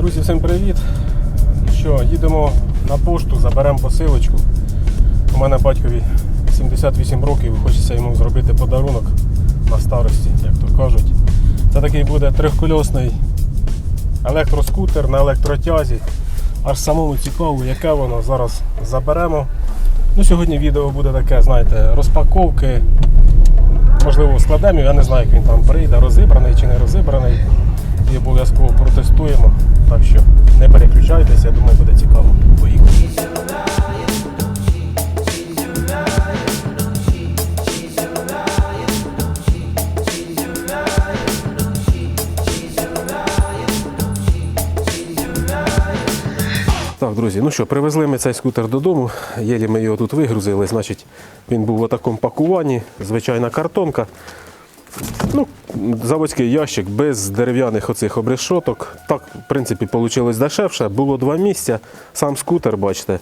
Друзі, всім привіт! Що, їдемо на пошту, заберемо посилочку. У мене батькові 78 років, хочеться йому зробити подарунок на старості, як то кажуть. Це такий буде трьохкольосний електроскутер на електротязі. Аж самому цікаво, яке воно. Зараз заберемо. Ну, сьогодні відео буде таке, знаєте, розпаковки. Можливо, складемо, я не знаю, як він там прийде, розібраний чи не розібраний. І обов'язково протестуємо. Так що не переключайтеся, я думаю, буде цікаво. Поїхали. Так, друзі, ну що, привезли ми цей скутер додому. Єлі ми його тут вигрузили. Значить, він був у такому пакуванні, звичайна картонка. Ну, заводський ящик без дерев'яних оцих обрешоток. Так, в принципі, вийшло дешевше. Було два місця, сам скутер, бачите,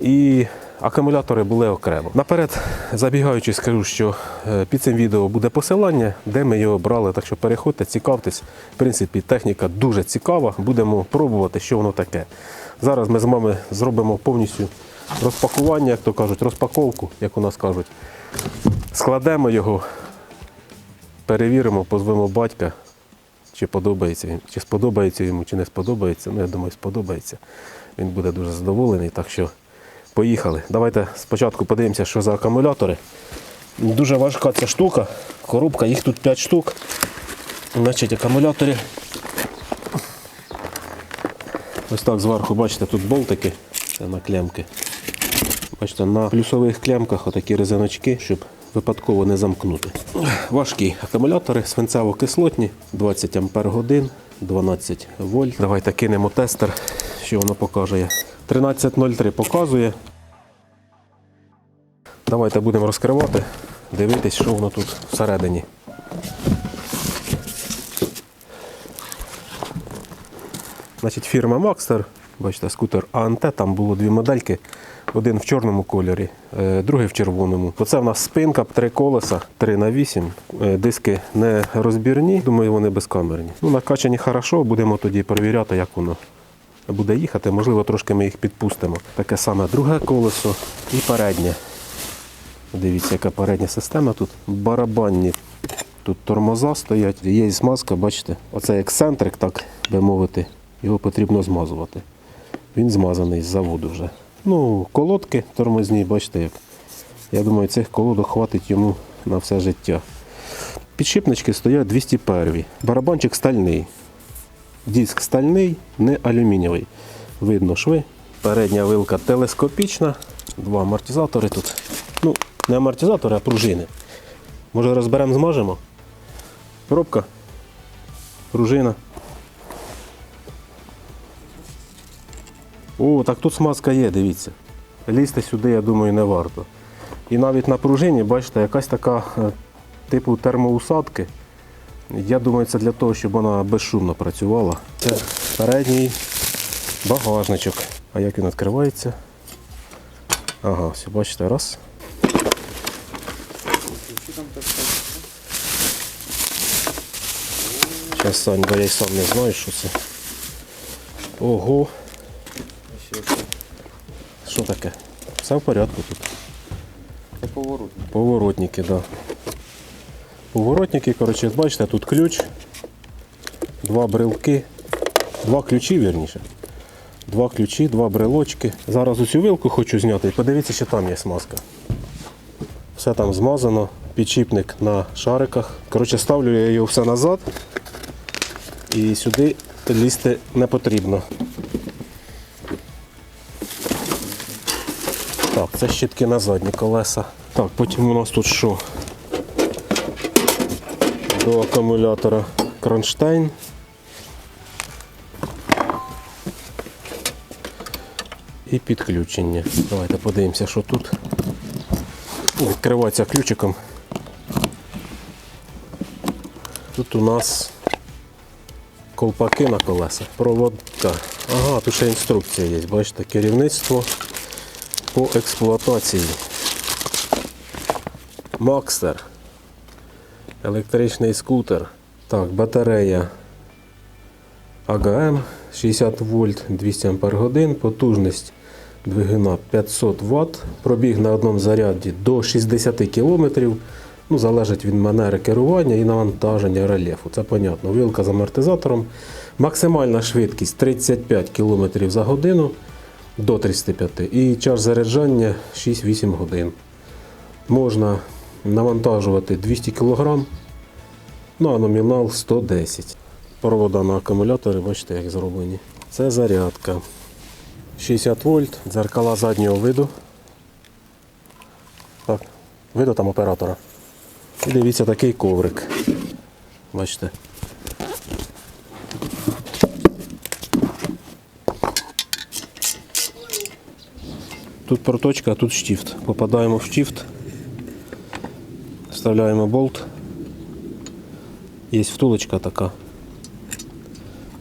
і акумулятори були окремо. Наперед, забігаючи, скажу, що е, під цим відео буде посилання, де ми його брали. Так що переходьте, цікавтесь. В принципі, техніка дуже цікава. Будемо пробувати, що воно таке. Зараз ми з вами зробимо повністю розпакування, як то кажуть, розпаковку, як у нас кажуть. Складемо його, перевіримо, позвемо батька, чи подобається чи сподобається йому, чи не сподобається. Ну, я думаю, сподобається. Він буде дуже задоволений. Так що поїхали. Давайте спочатку подивимося, що за акумулятори. Дуже важка ця штука, коробка, їх тут 5 штук. Значить, акумулятори. Ось так зверху, бачите, тут болтики це на клемки. Бачите, на плюсових клемках отакі резиночки, щоб випадково не замкнути. Важкі акумулятори свинцево-кислотні, 20 Ампер годин, 12 вольт. Давайте кинемо тестер, що воно покаже. 13.03 показує. Давайте будемо розкривати, дивитись, що воно тут всередині. Значить, фірма Maxter, бачите, скутер АНТ, там було дві модельки. Один в чорному кольорі, е, другий в червоному. Оце в нас спинка, три колеса, 3 на 8 Е, Диски не розбірні, думаю, вони безкамерні. Ну, накачані хорошо, будемо тоді перевіряти, як воно буде їхати. Можливо, трошки ми їх підпустимо. Таке саме друге колесо і переднє. Дивіться, яка передня система тут. Барабанні. Тут тормоза стоять, є змазка, бачите, оцей ексцентрик, так би мовити, його потрібно змазувати. Він змазаний з заводу вже. Ну, колодки тормозні, бачите як. Я думаю, цих колодок хватить йому на все життя. Підшипнички стоять 201. Барабанчик стальний. Диск стальний, не алюмінієвий. Видно шви. Передня вилка телескопічна. Два амортизатори тут. Ну, не амортизатори, а пружини. Може розберемо, змажемо? Пробка. Пружина. О, так тут смазка є, дивіться. Лізти сюди, я думаю, не варто. І навіть на пружині, бачите, якась така е, типу термоусадки. Я думаю, це для того, щоб вона безшумно працювала. Це передній багажничок. А як він відкривається? Ага, все, бачите, раз. Зараз Сань, бо я й сам не знаю, що це. Ого. Що таке? Все в порядку тут. Це поворотник. Поворотники, так. Да. Поворотники, коротше, бачите, тут ключ, два брелки, два ключі, вірніше. Два ключі, два брелочки. Зараз оцю вилку хочу зняти подивіться, що там є смазка. Все там змазано, підчіпник на шариках. Коротше, ставлю я його все назад і сюди лізти не потрібно. Це щітки на задні колеса. Так, потім у нас тут що? До акумулятора кронштейн. І підключення. Давайте подивимося, що тут. Відкривається ключиком. Тут у нас колпаки на колесах, проводка. Ага, тут ще інструкція є, бачите, керівництво по експлуатації. Макстер. Електричний скутер. Так, батарея АГМ 60 вольт 200 ампер годин, потужність двигуна 500 Вт, пробіг на одному заряді до 60 км. Ну, залежить від манери керування і навантаження рельєфу. Це понятно. Вилка з амортизатором. Максимальна швидкість 35 км за годину до 35 і час заряджання 6-8 годин. Можна навантажувати 200 кг, ну а номінал 110. Провода на акумулятори, бачите, як зроблені. Це зарядка. 60 вольт, дзеркала заднього виду. Так, виду там оператора. І дивіться такий коврик. Бачите. Тут проточка, а тут штифт. Попадаємо в штифт, вставляємо болт. Є втулочка така.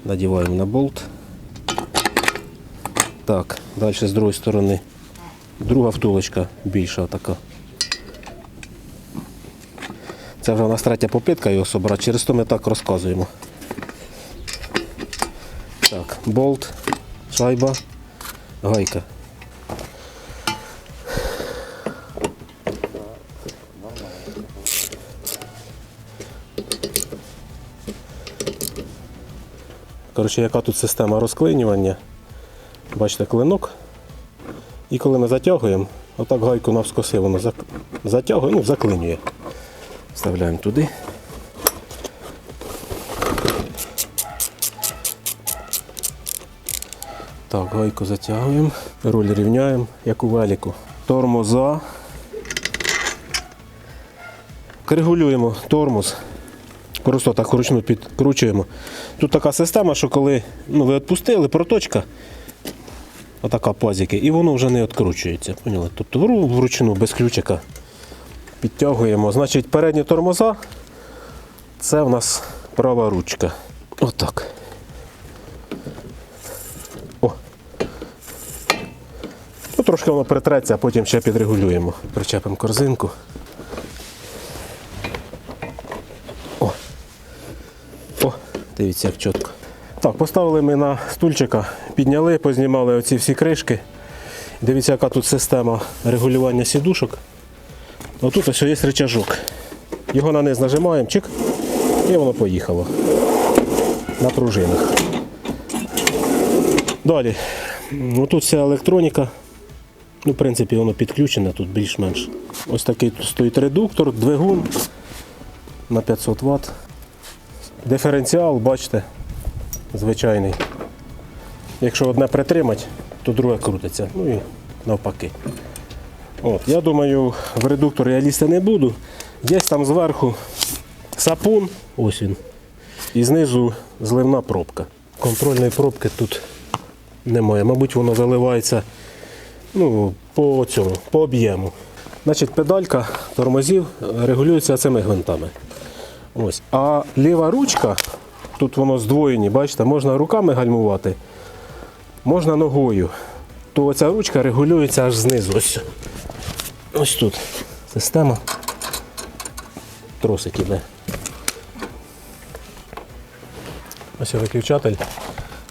Надіваємо на болт. Так, далі з другої сторони. Друга втулочка більша така. Це вже у нас третя попитка його собрати, через то ми так розказуємо. Так, болт, шайба, гайка. Коротше, яка тут система розклинювання? Бачите, клинок. І коли ми затягуємо, отак гайку навскоси воно затягує, ну, заклинює. Вставляємо туди. Так, гайку затягуємо, руль рівняємо, як у велику. Тормоза. Регулюємо тормоз. Просто так вручну підкручуємо. Тут така система, що коли ну, ви відпустили, проточка, отака пазики, і воно вже не відкручується. Поняли? Тобто вручну без ключика підтягуємо. Значить, передні тормоза це в нас права ручка. Отак. О. Ну, трошки воно притреться, а потім ще підрегулюємо. Причепимо корзинку. О. О, дивіться, як чітко. Так, поставили ми на стульчика, підняли, познімали оці всі кришки. Дивіться, яка тут система регулювання сідушок. Отут ось є рычажок. Його на низ нажимаємо, чик, і воно поїхало. На пружинах. Далі. Ну, тут вся електроніка. Ну, в принципі, воно підключене тут більш-менш. Ось такий тут стоїть редуктор, двигун на 500 Вт. Диференціал, бачите, звичайний. Якщо одне притримати, то друге крутиться. Ну і навпаки. От, я думаю, в редуктор я лізти не буду. Є там зверху сапун, ось він. І знизу зливна пробка. Контрольної пробки тут немає. Мабуть, воно заливається ну, по цьому, по об'єму. Значить, педалька тормозів регулюється цими гвинтами. Ось. А ліва ручка, тут воно здвоєні, бачите, можна руками гальмувати, можна ногою. То ця ручка регулюється аж знизу. Ось, ось тут система. Тросик іде. Ось виключатель.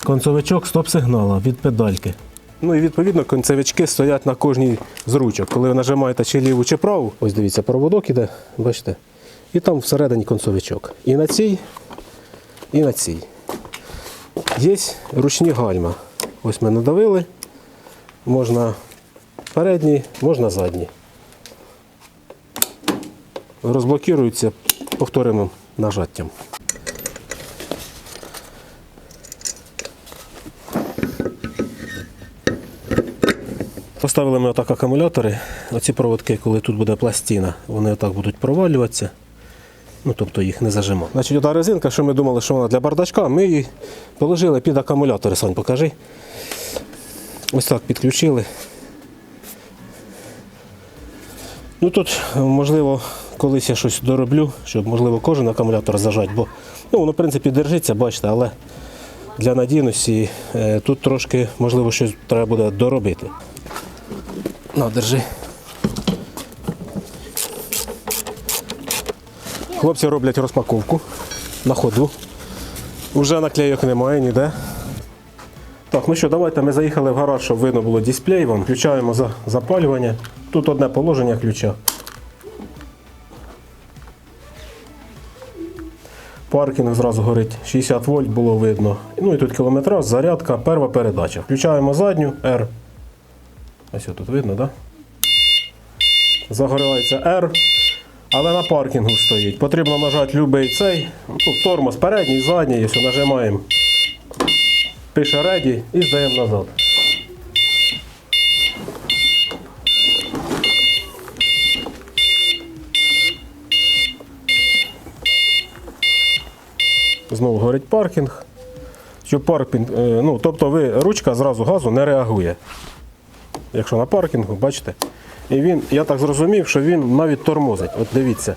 Концовичок стоп-сигнала від педальки. Ну і відповідно концевички стоять на кожній з ручок. Коли ви нажимаєте чи ліву, чи праву, ось дивіться, проводок іде, бачите? І там всередині концовичок. І на цій, і на цій. Є ручні гальма. Ось ми надавили. Можна передні, можна задні. Розблокуються повтореним нажаттям. Поставили ми отак акумулятори. Оці проводки, коли тут буде пластина, вони отак будуть провалюватися. Ну, тобто їх не зажимо. Значить, ота резинка, що ми думали, що вона для бардачка, ми її положили під акумулятори. Сань, покажи. Ось так підключили. Ну тут, можливо, колись я щось дороблю, щоб, можливо, кожен акумулятор зажати, бо ну, воно, в принципі, держиться, бачите, але для надійності е, тут трошки, можливо, щось треба буде доробити. На, держи. Хлопці роблять розпаковку на ходу. Уже наклейок немає ніде. Так, ну що, давайте ми заїхали в гараж, щоб видно було дисплей вам. Включаємо за запалювання. Тут одне положення ключа. Паркінг зразу горить 60 вольт, було видно. Ну і тут кілометраж, зарядка, перша передача. Включаємо задню R. Ось тут видно, так? Да? Загоряється R, але на паркінгу стоїть. Потрібно нажати будь-який цей. Ну, тормоз передній, задній, ось нажимаємо. Пише ready і здаємо назад. Знову горить паркінг. Що паркінг, е, ну, тобто ви, ручка зразу газу не реагує. Якщо на паркінгу, бачите? І він, я так зрозумів, що він навіть тормозить. От дивіться.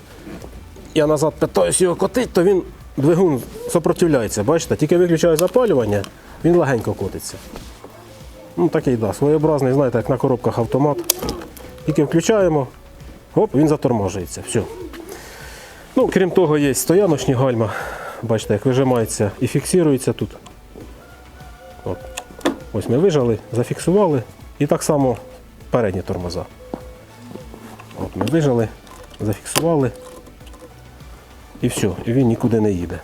Я назад питаюся його котити, то він двигун сопротивляється. Бачите, тільки виключаю запалювання, він легенько котиться. Ну такий, да, своєобразний, знаєте, як на коробках автомат. Тільки включаємо, оп, він заторможується. Все. Ну, крім того, є стояночні гальма. Бачите, як вижимається і фіксується тут. От. Ось ми вижали, зафіксували. І так само передні тормоза. Ми вижали, зафіксували. І все, і він нікуди не їде.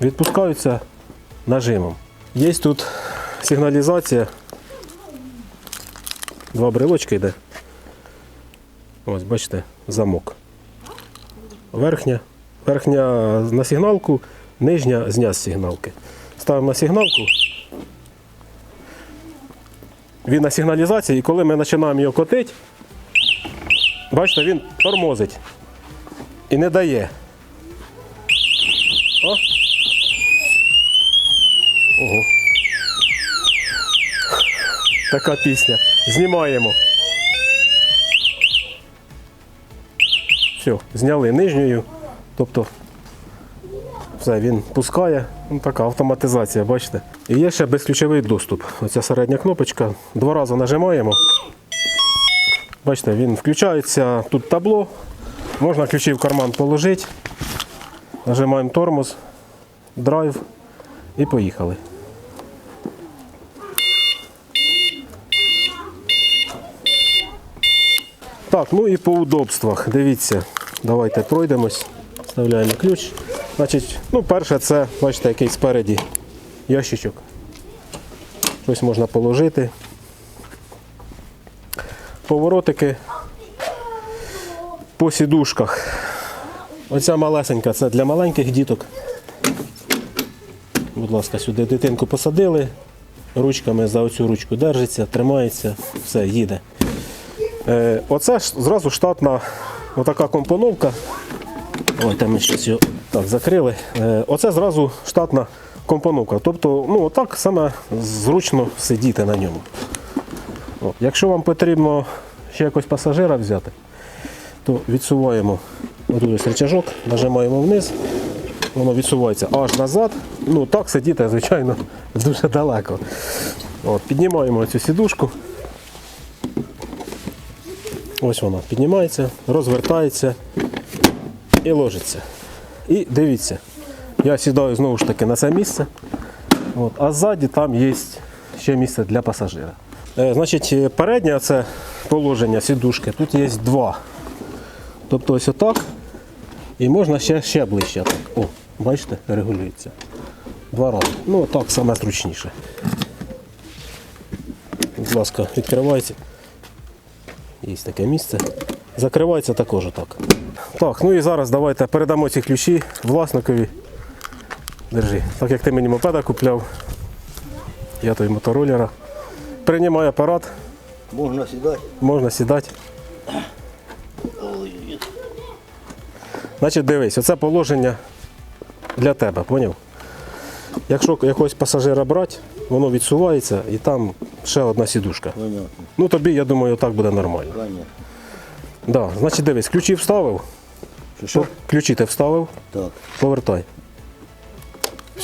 Відпускаються нажимом. Є тут сигналізація. Два брелочки йде. Ось, бачите, замок. Верхня, верхня на сигналку, нижня зня з сигналки. Ставимо на сигналку. Він на сигналізації, і коли ми починаємо його котити, бачите, він тормозить і не дає. О. Ого. Така пісня. Знімаємо. Все, зняли нижньою. Тобто все, він пускає. Ну, така автоматизація, бачите. І є ще безключовий доступ. Оця середня кнопочка. Два рази нажимаємо. Бачите, він включається. Тут табло. Можна ключі в карман положити. Нажимаємо тормоз, драйв і поїхали. Так, ну і по удобствах. Дивіться, давайте пройдемось. Вставляємо ключ. Значить, ну, перше, це, бачите, який спереді ящичок. Щось можна положити. Поворотики по сідушках. Оця малесенька це для маленьких діток. Будь ласка, сюди дитинку посадили, ручками за оцю ручку держиться, тримається, все, їде. Е, оце ж зразу штатна отака компоновка. Давайте ми щось його так закрили. Е, оце зразу штатна компоновка. Тобто, ну отак саме зручно сидіти на ньому. От. Якщо вам потрібно ще якось пасажира взяти, то відсуваємо отут ось рычажок, нажимаємо вниз, воно відсувається аж назад. Ну так сидіти, звичайно, дуже далеко. От, піднімаємо цю сідушку. Ось вона піднімається, розвертається і ложиться. І дивіться, я сідаю знову ж таки на це місце, от, а ззаді там є ще місце для пасажира. Е, значить, е, переднє це положення сідушки, тут є два. Тобто ось отак. І можна ще, ще ближче. Так. О, бачите, регулюється. Два рази. Ну, так саме зручніше. Будь ласка, відкривається. Є таке місце. Закривається також так. Так, ну і зараз давайте передамо ці ключі власникові. Держи. Так як ти мені мопеда купляв, я той мотороллера. Приймай апарат, Можна сідати. можна сідати. Значить, дивись, оце положення для тебе, поняв? Якщо якогось пасажира брати, воно відсувається і там ще одна сідушка. Понятно, Ну тобі, я думаю, так буде нормально. понятно. Да. Значить, дивись, ключі вставив. Що? Ключі ти вставив, Так. повертай.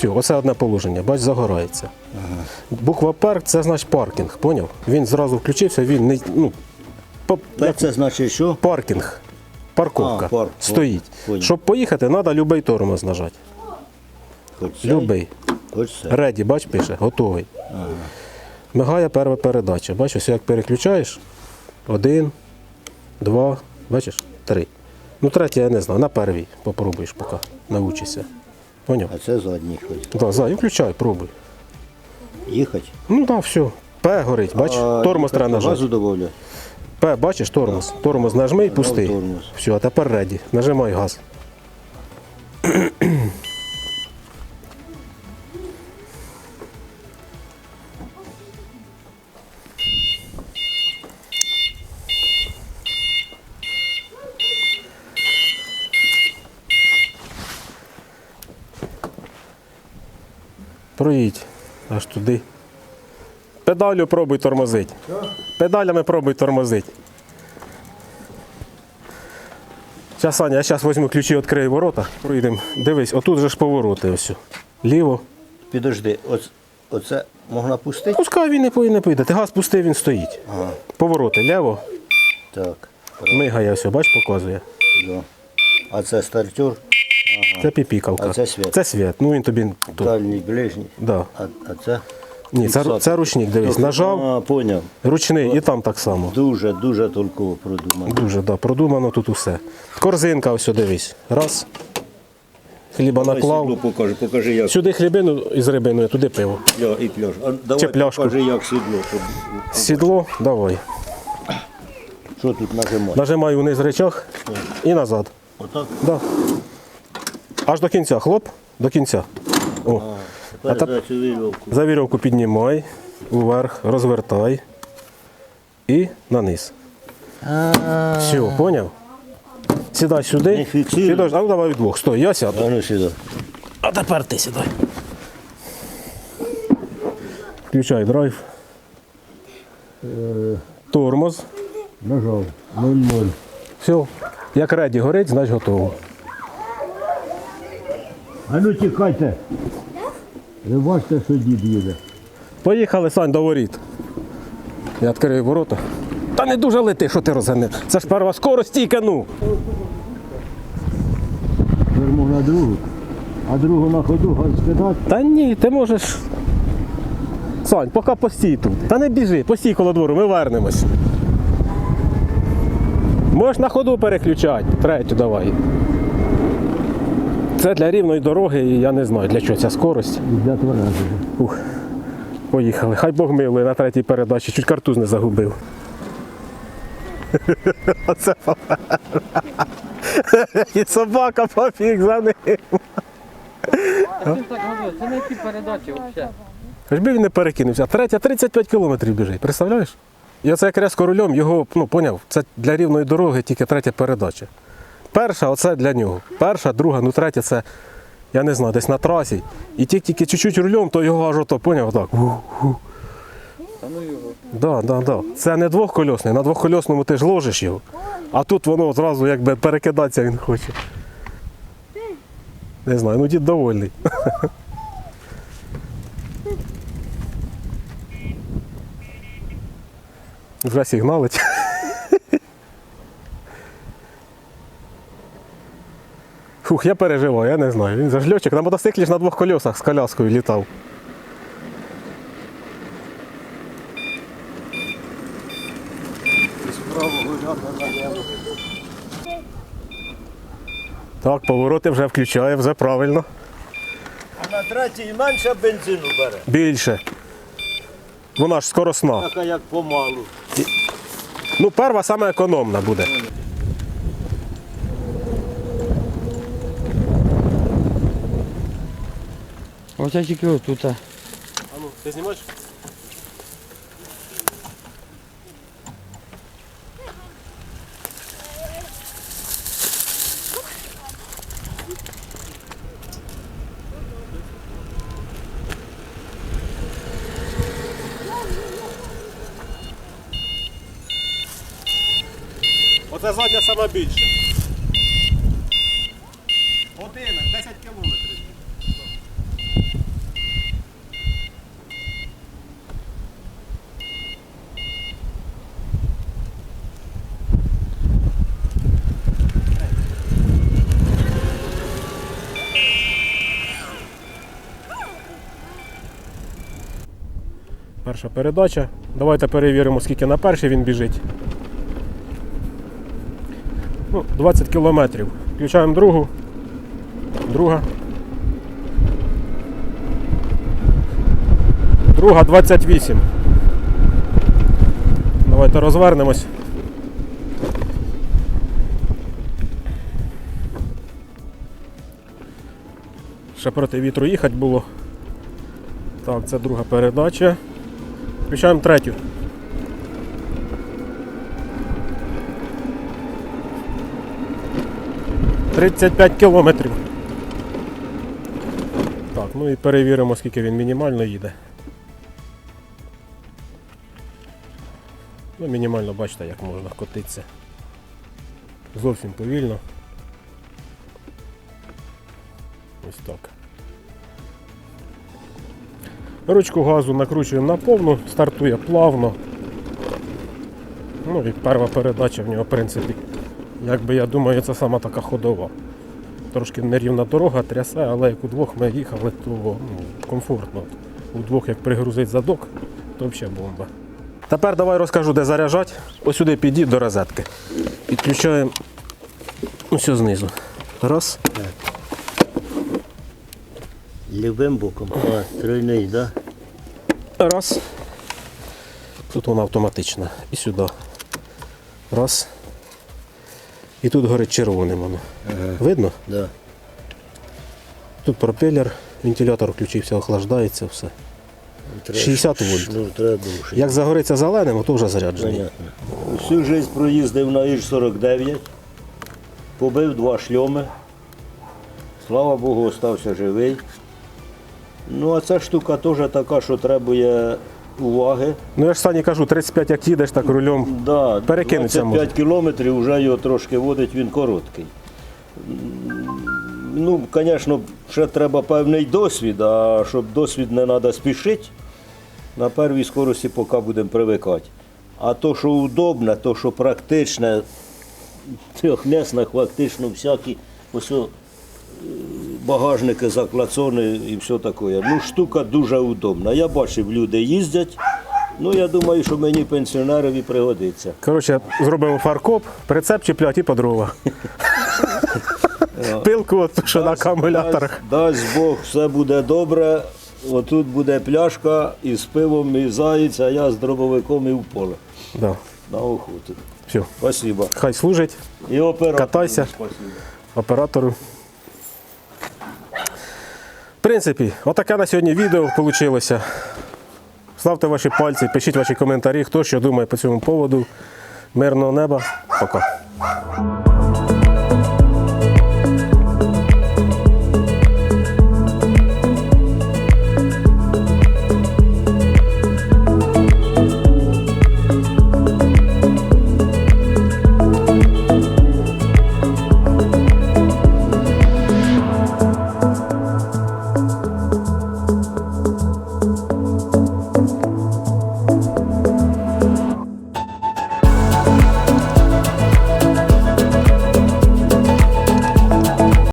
Все, оце одне положення, бач, загорається. Буква парк це значить паркінг, поняв? Він зразу включився, він не. Ну, по, Так це значить що? паркінг. Парковка А, парк, стоїть. поняв. Щоб поїхати, треба будь-який тормоз нажати. Хоч цей, Любий. Хоч. Реді, бач, пише, готовий. Мигає перша передача. Бачиш, ось як переключаєш. Один, два, бачиш, три. Ну, третя я не знаю. На первій попробуєш поки научишся. Поняв? А це задній хоч. Да, за, і включай, пробуй. Їхати. Ну так, все. П горить, бач, А тормоз треба нажати. Газу додавлю. П, бачиш, тормоз. Тормоз нажми і пусти. тормоз. Все, а тепер реді. Нажимай газ. Проїдь аж туди. Педалю пробуй тормозить. Педалями пробуй тормозить. Зараз, Саня, я зараз візьму ключі, відкрию ворота, проїдемо. Дивись, отут же ж повороти ось. Ліво. Підожди, оц- оце можна пустити? Пускай він не не поїде. Ти газ пустив, він стоїть. Ага. Повороти, ліво. Так. Мигає все, бач, показує. Да. А це стартер, Це піпікавка. А це світ? Це світ. Ну він тобі тут. дальній, ближній. Да. А, а це? Ні, це, це ручник, дивись. Нажав, А, поняв. ручний і там так само. Дуже, дуже толково продумано. Дуже, да, продумано тут усе. Корзинка, ось дивись. Раз. Хліба Давай сідло наклав. покажи, покажи, як. Сюди хлібину із рибиною, туди пиво. Пля, і пляж. А, давай Чи пляшку? покажи, як сідло. Щоб... Сідло, давай. Що тут нажимати? Нажимаю вниз речах і назад. Отак? Да. Аж до кінця, хлоп, до кінця. О. А Тепер та- за цю вірьовку. За вірьовку піднімай, уверх, розвертай і на низ. Все, поняв? Сідай сюди. Не фіксуй. Підож, а ну давай вдвох. Стой, я сяду. А ну сюди. А тепер ти сідай. Включай драйв. Тормоз. Нажав. 0-0. Все. Як реді горить, значить готово. А ну тікайте. Ви бачите, що дід їде. Поїхали, Сань, до воріт. Я відкрию ворота. Та не дуже лети, що ти розганив. Це ж перша скорость тільки, ну. Верму на другу. А другу на ходу газ скидати. Та ні, ти можеш. Сань, поки постій тут. Та не біжи, постій коло двору, ми вернемось. Можеш на ходу переключати. Третю давай. Це для рівної дороги, і я не знаю, для чого ця скорость. Для. Ух. Поїхали. Хай Бог милує на третій передачі, чуть картуз не загубив. Оце поверх. І собака побіг за ним. Він так говорить, це на які передачі взагалі? Хоч би він не перекинувся. Третя 35 кілометрів біжить, представляєш? І оце як резко рулем, його, ну, поняв, це для рівної дороги тільки третя передача. Перша, оце для нього. Перша, друга, ну третя це, я не знаю, десь на трасі. І тільки чуть-чуть рулем, то його аж ото, поняв, так. ну. Да, да, да. Це не двохкольосний. На двохкольосному ти ж ложиш його, а тут воно одразу якби перекидатися він хоче. Не знаю, ну дід довольний. Вже сигналить. Фух, я переживаю, я не знаю. Він зажльочок на мотоциклі ж на двох колесах з коляскою літав. Так, повороти вже включає, вже правильно. А на третій менше бензину бере. Більше. Вона ж скоросна. Така як помалу. Ну, перша саме економна буде. Ось я тільки отут. А ну, ти знімаєш? Оце задня сама більша. Перша передача. Давайте перевіримо, скільки на першій він біжить. Ну, 20 кілометрів. Включаємо другу. Друга. Друга 28. Давайте розвернемось. Ще проти вітру їхати було. Так, це друга передача. Включаємо третю. Тридцять п'ять кілометрів. Так, ну і перевіримо, скільки він мінімально їде. Ну, мінімально бачите, як можна котитися. Зовсім повільно. Ось так. Ручку газу накручуємо на повну, стартує плавно. Ну і перша передача в нього, в принципі, якби я думаю, це сама така ходова. Трошки нерівна дорога, трясе, але як удвох ми їхали, то ну, комфортно. Удвох як пригрузить задок, то взагалі бомба. Тепер давай розкажу, де заряджати. Ось сюди підійдь до розетки. Підключаємо ось знизу. Раз. Любим боком. А, тройний, да? Раз. Тут вона автоматична. І сюди. Раз. І тут горить червоним воно. Видно? Да. Тут пропелер, вентилятор включився, охлаждається, все. Треба 60 вольт. Шнур треба довше. Як загориться зеленим, то вже заряджений. Понятно. Всю життя проїздив на Іж-49, побив два шльоми. Слава Богу, остався живий. Ну, а ця штука теж така, що требує уваги. Ну я ж Сані кажу, 35 як їдеш, так рулем. Да, Перекинеться 25 кілометрів вже його трошки водить, він короткий. Ну, звісно, ще треба певний досвід, а щоб досвід не треба спішити, на первій скорості поки будемо привикати. А то, що удобне, то, що практичне, в трьохмісне, фактично всякі ось, е, багажники, заклацони і все таке. Ну, штука дуже удобна. Я бачив, люди їздять. Ну, я думаю, що мені пенсіонерові пригодиться. Коротше, зробимо фаркоп, прицеп чіплять і по дрова. Пилку, от, що на акумуляторах. Дасть Бог, все буде добре. Отут буде пляшка із пивом, і заєць, а я з дробовиком і в поле Да. на охоту. Все. Спасибо. Хай служить І оператору Катайся. Спасибо. оператору. В принципі, отаке на сьогодні відео вийшло. Ставте ваші пальці, пишіть ваші коментарі, хто що думає по цьому поводу. Мирного неба. Пока.